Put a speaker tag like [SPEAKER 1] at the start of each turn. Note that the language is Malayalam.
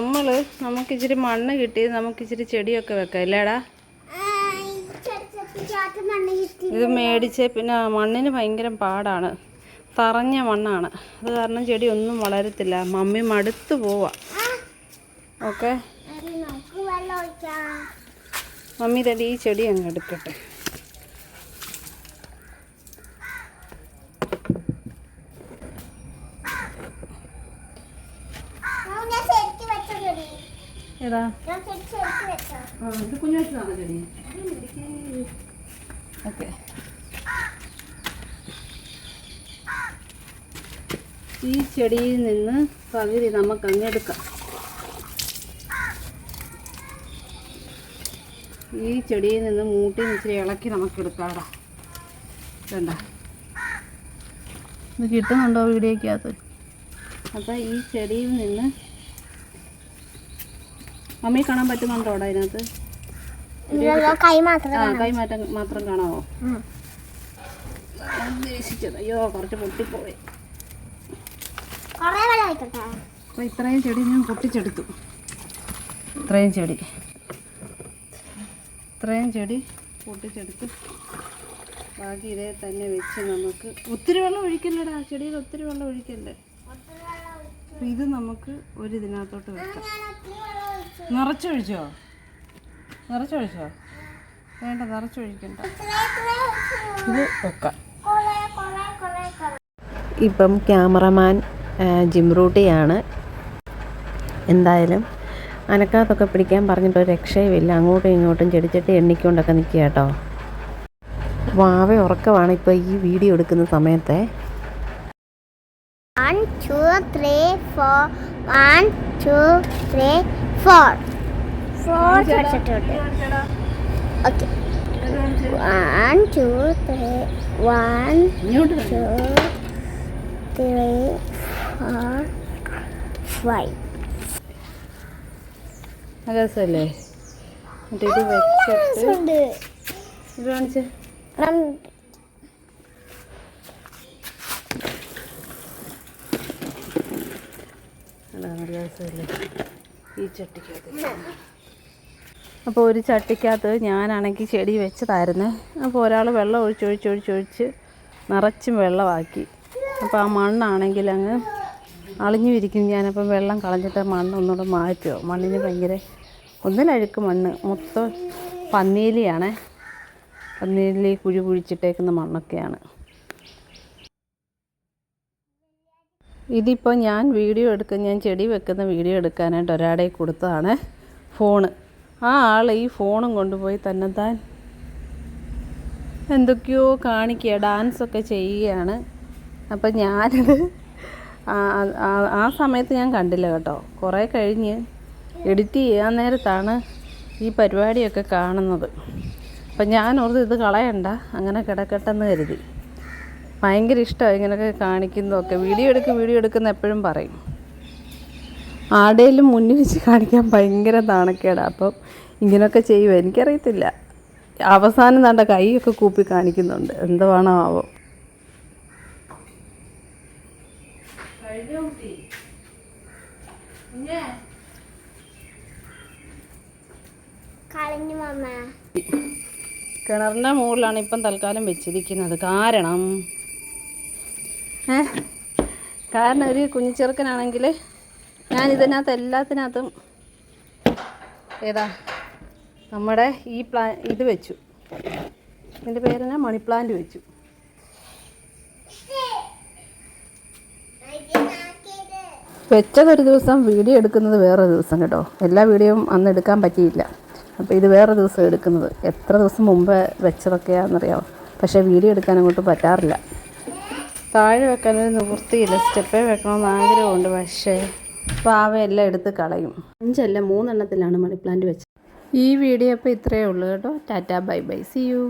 [SPEAKER 1] നമ്മൾ നമുക്ക് ഇച്ചിരി മണ്ണ് കിട്ടി നമുക്ക് ഇച്ചിരി ചെടിയൊക്കെ വെക്കാം ഇല്ലേടാ? ഇത് മേടിച്ച് പിന്നെ മണ്ണിന് ഭയങ്കര പാടാണ്. തറഞ്ഞ മണ്ണാണ്. അത് കാരണം ചെടി ഒന്നും വളരത്തില്ല. മമ്മി മടുത്തു പോവാ. ഓക്കെ? മമ്മി തടി ഈ ചെടി അങ്ങ് എടുക്കട്ടെ
[SPEAKER 2] ഞാൻ ശരിക്ക് വെച്ച ചെടി
[SPEAKER 1] ഏതാ ഇത് കുഞ്ഞു വെച്ചതാണോ ചെടി ഓക്കെ. ഈ ചെടിയിൽ നിന്ന് പകുതി നമുക്ക് അങ്ങെടുക്കാം ഈ ചെടിയിൽ നിന്ന് മൂട്ടി ഇച്ചിരി ഇളക്കി നമുക്ക് എടുക്കാടാ വേണ്ട ഇത് കിട്ടുന്നുണ്ടോ വീഡിയോക്കകത്ത് അപ്പം ഈ ചെടിയിൽ നിന്ന് മമ്മി കാണാൻ പറ്റുന്നുണ്ടോ അവിടെ അതിനകത്ത്?
[SPEAKER 2] കൈ മാത്രം
[SPEAKER 1] ആ കൈമാറ്റം മാത്രം കാണാമോ ഉദ്ദേശിച്ചത് അയ്യോ കുറച്ച് പൊട്ടിപ്പോയി. അപ്പോൾ ഇത്രയും ചെടി ഞാൻ പൊട്ടിച്ചെടുത്തു. ഇത്രയും ചെടി. ഇത്രയും ചെടി പൊട്ടിച്ചെടുത്ത് ബാക്കി ഇതേ തന്നെ വെച്ച് നമുക്ക് ഒത്തിരി വെള്ളം ഒഴിക്കല്ലടാ. ചെടിയിൽ ഒത്തിരി വെള്ളം ഒഴിക്കല്ലേ? അപ്പം ഇത് നമുക്ക് ഒരു ഇതിനകത്തോട്ട് വെക്കാം. നിറച്ചൊഴിച്ചോ? നിറച്ചൊഴിച്ചോ? വേണ്ട നിറച്ചൊഴിക്കണ്ട. ഇത് വെക്കാം.
[SPEAKER 3] ഇപ്പം ക്യാമറമാൻ ജിംറൂട്ടിയാണ്. എന്തായാലും അനക്കാത്തൊക്കെ പിടിക്കാൻ പറഞ്ഞിട്ട് ഒരു രക്ഷയുമില്ല. അങ്ങോട്ടും ഇങ്ങോട്ടും ചെടിച്ചട്ടി എണ്ണിക്കൊണ്ടൊക്കെ നിൽക്കുക കേട്ടോ. വാവ ഉറക്കമാണ് ഇപ്പോൾ ഈ വീഡിയോ എടുക്കുന്ന സമയത്തെ.
[SPEAKER 2] One, two, three, four. One, two, three, four. Four ചടിച്ചിട്ടുണ്ട് okay one two three one two three four five
[SPEAKER 1] രസമല്ലേ? ഇത് വെച്ചിട്ട്
[SPEAKER 2] ഉണ്ട്
[SPEAKER 1] ഇത് കാണിച്ച്. നല്ല രസമല്ലേ? ഈ ചട്ടിക്കകത്ത് അപ്പോൾ ഒരു ചട്ടിക്കകത്ത് ഞാനാണെങ്കിൽ ചെടി വെച്ചതായിരുന്നു. അപ്പോൾ ഒരാൾ വെള്ളം ഒഴിച്ച് നിറച്ചും വെള്ളമാക്കി. അപ്പോൾ ആ മണ്ണാണെങ്കിൽ അങ്ങ് അളിഞ്ഞു ഇരിക്കും ഞാനപ്പം വെള്ളം കളഞ്ഞിട്ട് മണ്ണ് ഒന്നുകൂടെ മാറ്റുമോ മണ്ണിന് ഭയങ്കര ഒന്നിലഴുക്ക് മണ്ണ്. മൊത്തം പന്നീലിയാണേ. പന്നീലി കുഴി കുഴിച്ചിട്ടേക്കുന്ന മണ്ണൊക്കെയാണ്. ഇതിപ്പോൾ ഞാൻ വീഡിയോ എടുക്കുന്ന ഞാൻ ചെടി വെക്കുന്ന വീഡിയോ എടുക്കാനായിട്ട് ഒരാടെ കൊടുത്തതാണ് ഫോണ്. ആ ആൾ ഈ ഫോണും കൊണ്ടുപോയി തന്നെ താൻ എന്തൊക്കെയോ കാണിക്കുക ഡാൻസൊക്കെ ചെയ്യുകയാണ്. അപ്പം ഞാനത് ആ- സമയത്ത് ഞാൻ കണ്ടില്ല കേട്ടോ. കുറേ കഴിഞ്ഞ് എഡിറ്റ് ചെയ്യാൻ നേരത്താണ് ഈ പരിപാടിയൊക്കെ കാണുന്നത്. അപ്പം ഞാൻ ഇത് കളയണ്ട അങ്ങനെ കിടക്കട്ടെന്ന് കരുതി. ഭയങ്കര ഇഷ്ടമാണ് ഇങ്ങനെയൊക്കെ കാണിക്കുന്നതൊക്കെ. വീഡിയോ എടുക്കും വീഡിയോ എടുക്കുന്ന എപ്പോഴും പറയും. ആടേലും മുന്നിൽ വെച്ച് കാണിക്കാൻ ഭയങ്കര നാണക്കേടാണ് അപ്പം ഇങ്ങനെയൊക്കെ ചെയ്യുമോ എനിക്കറിയത്തില്ല. അവസാനം നല്ല കൈയൊക്കെ കൂപ്പി കാണിക്കുന്നുണ്ട്. എന്തുവാണോ ആവോ
[SPEAKER 2] കളഞ്ഞു മമ്മ
[SPEAKER 1] കിണറിന്റെ മുകളിലാണ് ഇപ്പം തൽക്കാലം വെച്ചിരിക്കുന്നത്. കാരണം കാരണം ഒരു കുഞ്ഞിച്ചെറുക്കനാണെങ്കിൽ ഞാൻ ഇതിനകത്ത് എല്ലാത്തിനകത്തും ഏതാ നമ്മുടെ ഈ പ്ലാ ഇത് വെച്ചു. ഇതിന്റെ പേരെന്നാ? മണി പ്ലാന്റ് വെച്ചു. വെച്ചതൊരു ദിവസം വീഡിയോ എടുക്കുന്നത് വേറെ ദിവസം കേട്ടോ. എല്ലാ വീഡിയോയും അന്ന് എടുക്കാൻ പറ്റിയില്ല. അപ്പോൾ ഇത് വേറെ ദിവസം എടുക്കുന്നത്. എത്ര ദിവസം മുമ്പ് വെച്ചതൊക്കെയാണെന്നറിയാമോ പക്ഷേ വീഡിയോ എടുക്കാൻ അങ്ങോട്ട് പറ്റാറില്ല. താഴെ വെക്കാനൊരു നിവൃത്തിയില്ല. സ്റ്റെപ്പേ വെക്കണമെന്ന് ആഗ്രഹമുണ്ട് പക്ഷേ പാവയെല്ലാം എടുത്ത് കളയും. അഞ്ചല്ല മൂന്നെണ്ണത്തിലാണ് മണി പ്ലാന്റ് വെച്ചത്. ഈ വീഡിയോ അപ്പോൾ ഇത്രയേ ഉള്ളൂ കേട്ടോ. Tata bye bye see you